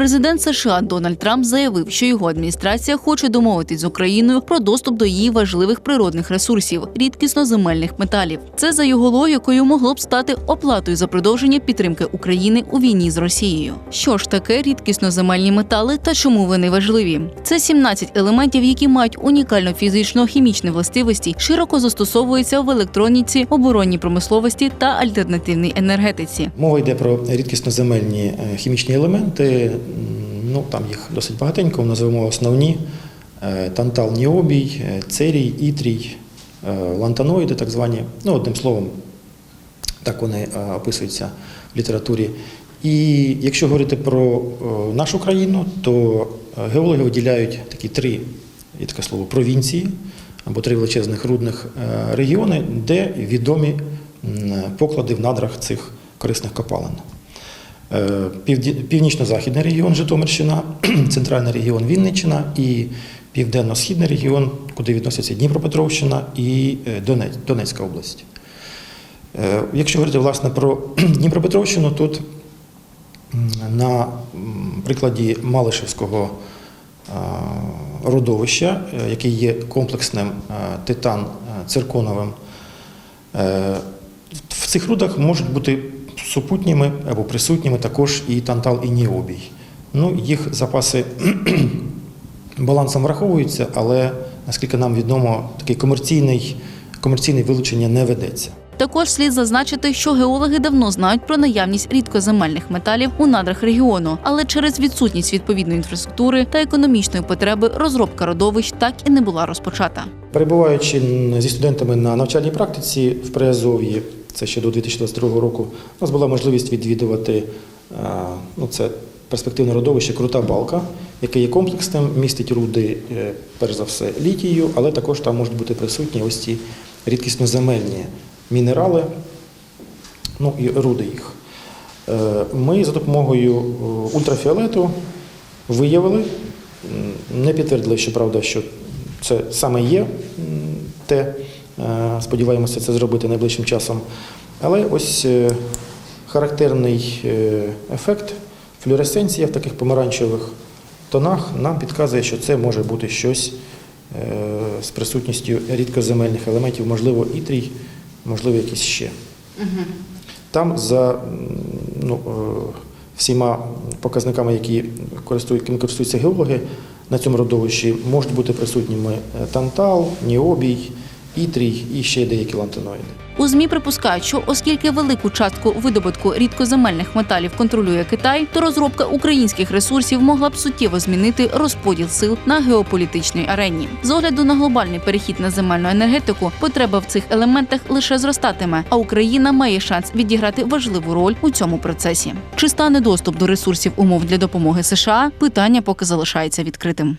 Президент США Дональд Трамп заявив, що його адміністрація хоче домовитись з Україною про доступ до її важливих природних ресурсів рідкісно земельних металів. Це за його логікою могло б стати оплатою за продовження підтримки України у війні з Росією. Що ж таке рідкісно земельні метали та чому вони важливі? Це 17 елементів, які мають унікальну фізично-хімічні властивості, широко застосовуються в електроніці, оборонній промисловості та альтернативній енергетиці. Мова йде про рідкісноземельні е, хімічні елементи. Ну, там їх досить багатенько, називаємо основні. Е, Тантал, ніобій, е, церій, ітрій, е, лантаноїди, так звані. Ну, одним словом, так вони описуються в літературі. І якщо говорити про нашу країну, то геологи виділяють такі три, є таке слово, провінції або три величезних рудних регіони, де відомі поклади в надрах цих корисних копалин. Е, Північно-західний регіон Житомирщина, центральний регіон Вінниччина і південно-східний регіон, куди відносяться Дніпропетровщина і е, Донецька область. Е, Якщо говорити власне про Дніпропетровщину, тут на прикладі Малишевського родовища, е, який є комплексним титан цирконовим, в цих рудах можуть бути супутніми або присутніми також і тантал, і ніобій. Ну, їх запаси балансом враховуються, але наскільки нам відомо, такий комерційний, комерційне вилучення не ведеться. Також слід зазначити, що геологи давно знають про наявність рідкоземельних металів у надрах регіону, але через відсутність відповідної інфраструктури та економічної потреби розробка родовищ так і не була розпочата. Перебуваючи зі студентами на навчальній практиці в Приазов'ї, це ще до 2022 року, у нас була можливість відвідувати е, ну, це перспективне родовище Крута Балка, яке є комплексним, містить руди, е, перш за все, літію, але також там можуть бути присутні ось ці рідкісноземельні мінерали, ну і руди їх. Е, Ми за допомогою ультрафіолету виявили, не підтвердили, що правда, що це саме є те. Е, Сподіваємося це зробити найближчим часом. Але ось е, характерний е, ефект флюоресценція в таких помаранчевих тонах нам підказує, що це може бути щось з присутністю рідкоземельних елементів, можливо, ітрій, можливо, якісь ще. Там за ну, всіма показниками, які користують, користуються геологи, на цьому родовищі можуть бути присутніми тантал, ніобій, ітрій і ще деякі лантаноїди. У змі припускають, що оскільки велику частку видобутку рідкоземельних металів контролює Китай, то розробка українських ресурсів могла б суттєво змінити розподіл сил на геополітичній арені. З огляду на глобальний перехід на земельну енергетику, потреба в цих елементах лише зростатиме, а Україна має шанс відіграти важливу роль у цьому процесі. Чи стане доступ до ресурсів умов для допомоги США? Питання поки залишається відкритим.